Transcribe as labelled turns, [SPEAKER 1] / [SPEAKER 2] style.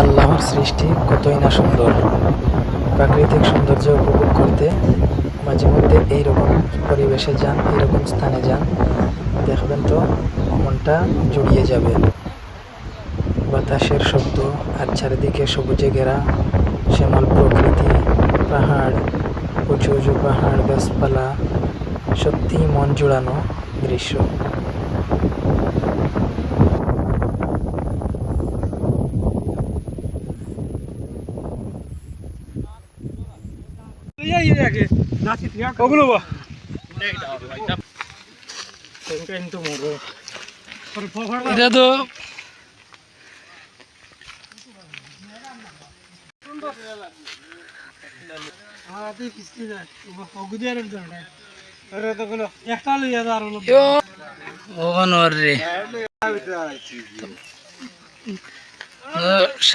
[SPEAKER 1] আল্লাহর সৃষ্টি কতই না সুন্দর। প্রাকৃতিক সৌন্দর্য উপভোগ করতে মাঝে মধ্যে এইরকম পরিবেশে যান, এইরকম স্থানে যান, দেখবেন তো মনটা জুড়িয়ে যাবে। বাতাসের শব্দ আর চারিদিকে সবুজে ঘেরা শ্যামল প্রকৃতি, পাহাড়, উঁচু উঁচু পাহাড়, গাছপালা, সত্যিই মন জুড়ানো দৃশ্য।
[SPEAKER 2] ওগুলো বা।
[SPEAKER 1] এটা তো
[SPEAKER 2] একটা